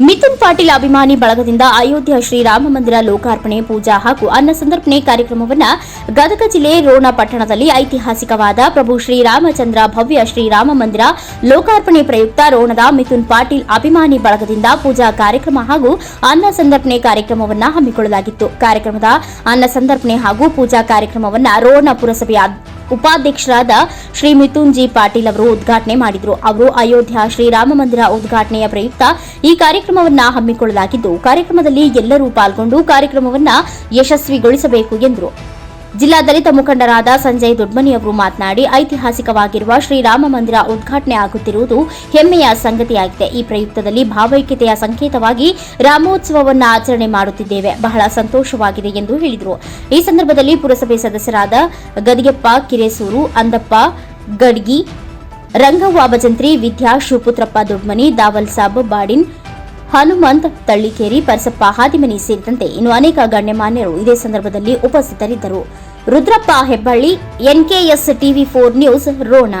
ಮಿಥುನ್ ಪಾಟೀಲ್ ಅಭಿಮಾನಿ ಬಳಗದಿಂದ ಅಯೋಧ್ಯ ಶ್ರೀರಾಮ ಮಂದಿರ ಲೋಕಾರ್ಪಣೆ, ಪೂಜಾ ಹಾಗೂ ಅನ್ನ ಸಂದರ್ಪಣೆ ಕಾರ್ಯಕ್ರಮವನ್ನು ಗದಗ ಜಿಲ್ಲೆ ರೋಣ ಪಟ್ಟಣದಲ್ಲಿ ಐತಿಹಾಸಿಕವಾದ ಪ್ರಭು ಶ್ರೀರಾಮಚಂದ್ರ ಭವ್ಯ ಶ್ರೀರಾಮ ಮಂದಿರ ಲೋಕಾರ್ಪಣೆ ಪ್ರಯುಕ್ತ ರೋಣದ ಮಿಥುನ್ ಪಾಟೀಲ್ ಅಭಿಮಾನಿ ಬಳಗದಿಂದ ಪೂಜಾ ಕಾರ್ಯಕ್ರಮ ಹಾಗೂ ಅನ್ನ ಸಂದರ್ಪಣೆ ಕಾರ್ಯಕ್ರಮವನ್ನು ಹಮ್ಮಿಕೊಳ್ಳಲಾಗಿತ್ತು. ಕಾರ್ಯಕ್ರಮದ ಅನ್ನ ಸಂದರ್ಪಣೆ ಹಾಗೂ ಪೂಜಾ ಕಾರ್ಯಕ್ರಮವನ್ನು ರೋಣ ಪುರಸಭೆಯ ಉಪಾಧ್ಯಕ್ಷರಾದ ಶ್ರೀ ಮಿಥುನ್ ಪಾಟೀಲ್ ಅವರು ಉದ್ಘಾಟನೆ ಮಾಡಿದರು. ಅವರು ಅಯೋಧ್ಯ ಶ್ರೀರಾಮ ಮಂದಿರ ಉದ್ಘಾಟನೆಯ ಪ್ರಯುಕ್ತ ಈ ಕಾರ್ಯಕ್ರಮವನ್ನು ಹಮ್ಮಿಕೊಳ್ಳಲಾಗಿದ್ದು, ಕಾರ್ಯಕ್ರಮದಲ್ಲಿ ಎಲ್ಲರೂ ಪಾಲ್ಗೊಂಡು ಕಾರ್ಯಕ್ರಮವನ್ನು ಯಶಸ್ವಿಗೊಳಿಸಬೇಕು ಎಂದರು. ಜಿಲ್ಲಾ ದಲಿತ ಮುಖಂಡರಾದ ಸಂಜಯ್ ದುಡ್ಮನಿ ಅವರು ಮಾತನಾಡಿ, ಐತಿಹಾಸಿಕವಾಗಿರುವ ಶ್ರೀರಾಮ ಮಂದಿರ ಉದ್ಘಾಟನೆ ಆಗುತ್ತಿರುವುದು ಹೆಮ್ಮೆಯ ಸಂಗತಿಯಾಗಿದೆ. ಈ ಪ್ರಯುಕ್ತದಲ್ಲಿ ಭಾವೈಕ್ಯತೆಯ ಸಂಕೇತವಾಗಿ ರಾಮೋತ್ಸವವನ್ನು ಆಚರಣೆ ಮಾಡುತ್ತಿದ್ದೇವೆ. ಬಹಳ ಸಂತೋಷವಾಗಿದೆ ಎಂದು ಹೇಳಿದರು. ಈ ಸಂದರ್ಭದಲ್ಲಿ ಪುರಸಭೆ ಸದಸ್ಯರಾದ ಗದಿಗೆಪ್ಪ, ಕಿರೇಸೂರು, ಅಂದಪ್ಪ, ಗಡ್ಗಿ, ರಂಗವ್ವ ಭಜಂತ್ರಿ ವಿದ್ಯಾ, ಶಿವಪುತ್ರಪ್ಪ ದುಡ್ಮನಿ ದಾವಲ್ ಸಾಬ್ ಬಾಡಿನ್ ಹನುಮಂತ್ ತಳ್ಳಿಕೇರಿ, ಪರಸಪ್ಪ ಹಾದಿಮನಿ ಸೇರಿದಂತೆ ಇನ್ನು ಅನೇಕ ಗಣ್ಯಮಾನ್ಯರು ಇದೇ ಸಂದರ್ಭದಲ್ಲಿ ಉಪಸ್ಥಿತರಿದ್ದರು. Rudrappa Hebballi, NKS TV four news, Rona.